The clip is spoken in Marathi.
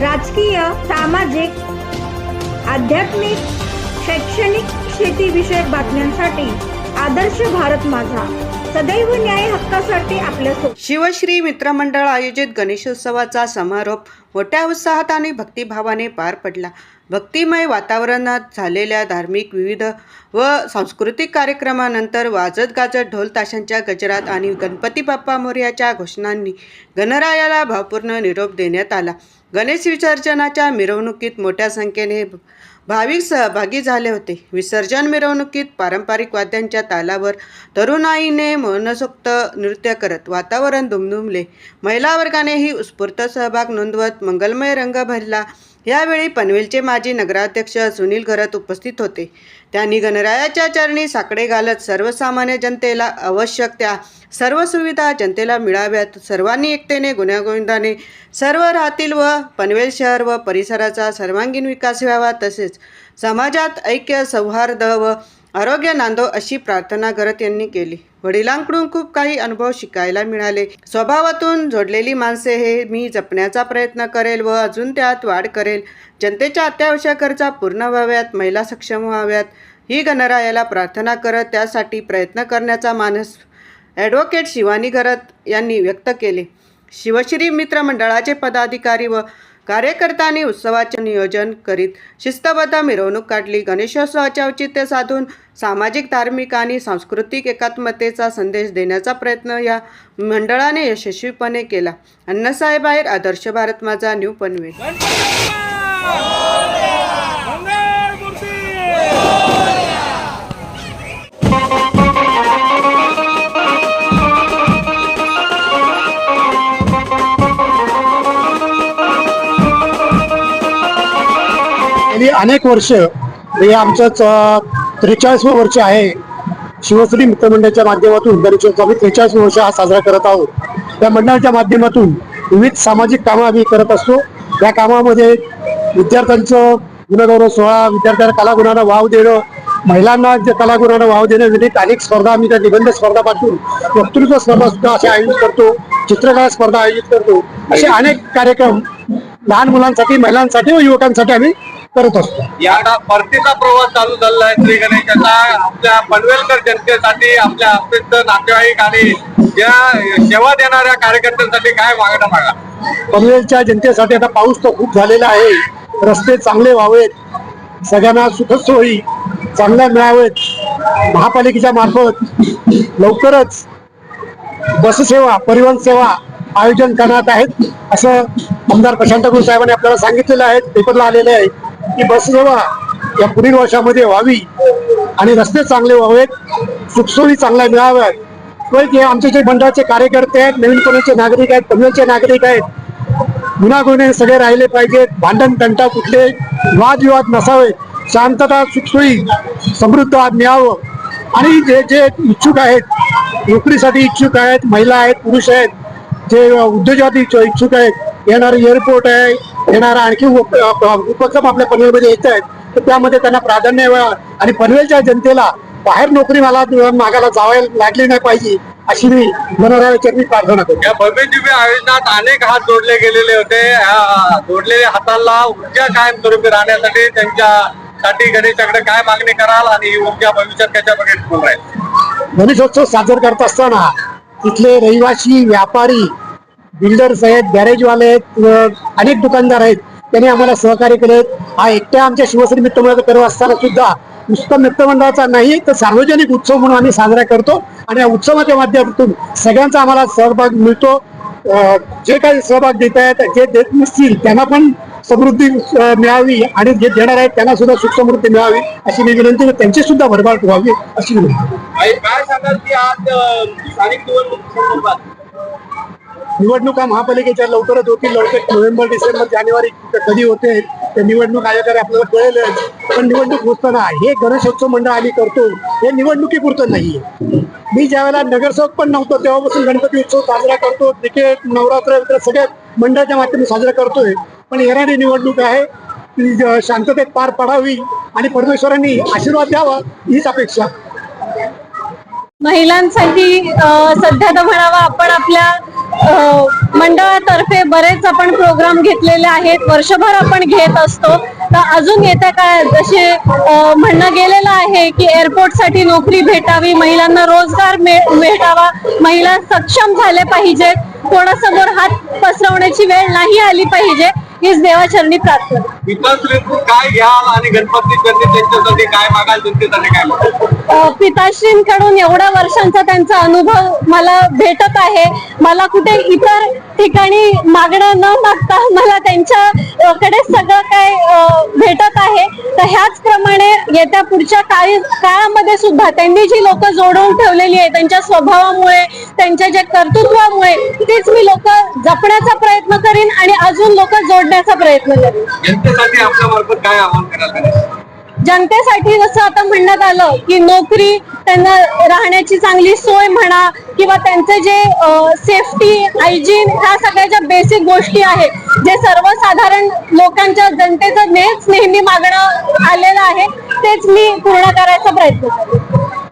राजकीय सामाजिक आध्यात्मिक शैक्षणिक शेतीविषयक बातम्यांसाठी आदर्श भारत माझा. सदैव न्याय हक्कासाठी आपल्या शिवश्री मित्रमंडळ आयोजित गणेशोत्सवाचा समारोप मोठ्या उत्साहात आणि भक्तिभावाने पार पडला. भक्तिमय वातावरणात झालेल्या धार्मिक विविध व सांस्कृतिक कार्यक्रमानंतर वाजत गाजत ढोल ताशांच्या गजरात आणि गणपती बाप्पा मोर्याच्या घोषणांनी गणरायाला भावपूर्ण निरोप देण्यात आला. गणेश विसर्जनाच्या मिरवणुकीत मोठ्या संख्येने भाविक सहभागी झाले होते. विसर्जन मिरवणुकीत पारंपरिक वाद्यांच्या तालावर तरुणाईने मनसोक्त नृत्य करत वातावरण दुमदुमले. महिला वर्गानेही उत्स्फूर्त सहभाग नोंदवत मंगलमय रंग भरला. यावेळी पनवेलचे माजी नगराध्यक्ष सुनील घरत उपस्थित होते. त्यांनी गणरायाच्या चरणी साकडे घालत सर्वसामान्य जनतेला आवश्यक त्या सर्व सुविधा जनतेला मिळाव्यात. सर्वांनी एकतेने गुण्यागोविंदाने सर्व राहतील व पनवेल शहर व परिसराचा सर्वांगीण विकास व्हावा. तसेच समाजात ऐक्य सौहार्द व आरोग्य नांदो अशी प्रार्थना करत यांनी केली. वडिलांकडून खूप काही अनुभव शिकायला मिळाले. स्वभावातून जोडलेली माणसे हे मी जपण्याचा प्रयत्न करेल व अजून त्यात वाढ करेल. जनतेच्या अत्यावश्यक गरजा पूर्ण व्हाव्यात महिला सक्षम व्हाव्यात ही गणरायाला प्रार्थना करत त्यासाठी प्रयत्न करण्याचा मानस ॲडव्होकेट शिवानी घरत यांनी व्यक्त केले. शिवश्री मित्र मंडळाचे पदाधिकारी व कार्यकर्त्यांनी उत्सवाचे नियोजन करीत शिस्तबद्ध मिरवणूक काढली. गणेशोत्सवाचे औचित्य साधून सामाजिक धार्मिक आणि सांस्कृतिक एकात्मतेचा संदेश देण्याचा प्रयत्न या मंडळाने यशस्वीपणे केला. अण्णासाहेब आहेर आदर्श भारत माझा न्यू पनवेल. गेली अनेक वर्ष हे आमचंच त्रेचाळीसवं वर्ष आहे. शिवश्री मित्रमंडळाच्या माध्यमातून गणेशोत्सव आम्ही त्रेचाळीस वर्ष हा साजरा करत आहोत. या मंडळाच्या माध्यमातून विविध सामाजिक कामं आम्ही करत असतो. या कामामध्ये विद्यार्थ्यांचं गुणगौरव सोहळा विद्यार्थ्यांना कलागुणांना वाव देणं महिलांना जे कलागुणांना वाव देण्यासाठी अनेक स्पर्धा आम्ही त्या निबंध स्पर्धापासून वक्तृत्व स्पर्धा सुद्धा असे आयोजित करतो चित्रकला स्पर्धा आयोजित करतो. असे अनेक कार्यक्रम लहान मुलांसाठी महिलांसाठी व युवकांसाठी आम्ही करत असतो. या परतीचा प्रवास चालू झालेला आहे श्री गणेशाचा आपल्या पनवेलकर जनतेसाठी आपल्या अत्यंत नातेवाईक आणि या सेवा देणाऱ्या कार्यकर्त्यांसाठी काय मागणं मागा? पनवेलच्या जनतेसाठी आता पाऊस तर खूप झालेला आहे. रस्ते चांगले व्हावेत. सगळ्यांना सुखसोयी चांगल्या मिळावेत. महापालिकेच्या मार्फत लवकरच बससेवा परिवहन सेवा आयोजन करण्यात आहेत असं आमदार प्रशांत गुरु साहेबांनी आपल्याला सांगितलेलं आहे. पेपरला आलेले आहे. की बससेवा या पुढील वर्षामध्ये व्हावी आणि रस्ते चांगले व्हावेत सुखसोयी चांगल्या मिळाव्यात. व जे आमचे जे मंडळाचे कार्यकर्ते आहेत नवीन नागरिक आहेत पनवेलचे नागरिक आहेत गुन्हागुन्हे सगळे राहिले पाहिजेत भांडण तंटा कुठले वादविवाद नसावेत शांतता सुखसोयी समृद्ध मिळावं. आणि जे जे इच्छुक आहेत नोकरीसाठी इच्छुक आहेत महिला आहेत पुरुष आहेत जे उद्योगासाठी इच्छुक आहेत येणार एअरपोर्ट आहे येणारा आणखी उपक्रम आपल्या पनवेलमध्ये येत आहेत. तर त्यामध्ये त्यांना प्राधान्य आणि पनवेलच्या जनतेला बाहेर नोकरी मला मागायला जावायला लागली नाही पाहिजे अशी मी मनोराच्या मी प्रार्थना करतो. या भव्य दिव्य आयोजनात अनेक हात जोडले गेलेले होते. जोडलेल्या हाताला ऊर्जा कायम स्वरूपी राहण्यासाठी त्यांच्यासाठी गणेशाकडे काय मागणी कराल आणि ही ऊर्जा भविष्यात टिकून राहील? गणेशोत्सव साजरा करत असताना तिथले रहिवासी व्यापारी बिल्डर्स आहेत गॅरेजवाले आहेत अनेक दुकानदार आहेत त्यांनी आम्हाला सहकार्य केले. हा एकट्या आमच्या शिवश्री मित्रमंडळाचा पर्व असताना सुद्धा नुसतं मित्रमंडळाचा नाही तर सार्वजनिक उत्सव म्हणून आम्ही साजरा करतो. आणि या उत्सवाच्या माध्यमातून सगळ्यांचा आम्हाला सहभाग मिळतो. जे काही सहभाग देत आहेत जे देत नसतील त्यांना पण समृद्धी मिळावी आणि जे देणार आहेत त्यांना सुद्धा सुख समृद्धी मिळावी अशी मी विनंती त्यांची सुद्धा भरभाट व्हावी अशी विनंती काय सांगाल की आज स्थानिक निवडणुका महापालिकेच्या लवकरच होतील लवकर नोव्हेंबर डिसेंबर जानेवारी कधी होते ते निवडणूक आयोगाने आपल्याला कळेलच. पण निवडणूक होताना हे गणेशोत्सव मंडळ आम्ही करतो हे निवडणुकीपुरतं नाहीये. मी ज्यावेळेला नगरसेवक पण नव्हतो तेव्हापासून गणपती उत्सव साजरा करतो क्रिकेट नवरात्र वगैरे सगळ्या मंडळाच्या माध्यमातून साजरा करतोय. पण येणारी निवडणूक आहे ती शांततेत पार पडावी आणि परमेश्वरांनी आशीर्वाद द्यावा हीच अपेक्षा. महिलांसाठी सध्या तर म्हणावा आपण आपल्या मंडळातर्फे बरेच आपण प्रोग्राम घेतलेले आहेत. वर्षभर आपण घेत असतो. तर अजून येत्या काळात जसे म्हणणं गेलेलं आहे की एअरपोर्टसाठी नोकरी भेटावी महिलांना रोजगार मिळ- भेटावा महिला सक्षम झाले पाहिजेत. कोणासमोर हात पसरवण्याची वेळ नाही आली पाहिजे. हीच देवाचरणी प्रार्थना. पिताश्रीतून काय घ्याल आणि गणपती त्यांनी त्यांच्यासाठी काय मागाल जनतेसाठी काय मागाल? अ, पिताश्रींकडून एवढ्या वर्षांचा त्यांचा अनुभव मला भेटत आहे. मला कुठे इतर ठिकाणी मागणं न मागता मला त्यांच्या अ, कडे सगळं काय अ, भेटत आहे. तर ह्याच प्रमाणे येत्या पुढच्या काळी काळामध्ये सुद्धा त्यांनी जी लोक जोडवून ठेवलेली आहे त्यांच्या स्वभावामुळे त्यांच्या ज्या कर्तृत्वामुळे तीच मी लोक जपण्याचा प्रयत्न करीन आणि अजून लोक जोडण्याचा प्रयत्न करीन. जनतेसाठी काय आवाहन जनतेसाठी जसं आता म्हणण्यात आलं की नोकरी त्यांना राहण्याची चांगली सोय म्हणा किंवा त्यांचे जे सेफ्टी हायजीन ह्या सगळ्या ज्या बेसिक गोष्टी आहेत. जे सर्वसाधारण लोकांच्या जनतेचं नेहमी मागणं आलेलं आहे. तेच मी पूर्ण करायचा प्रयत्न करेन.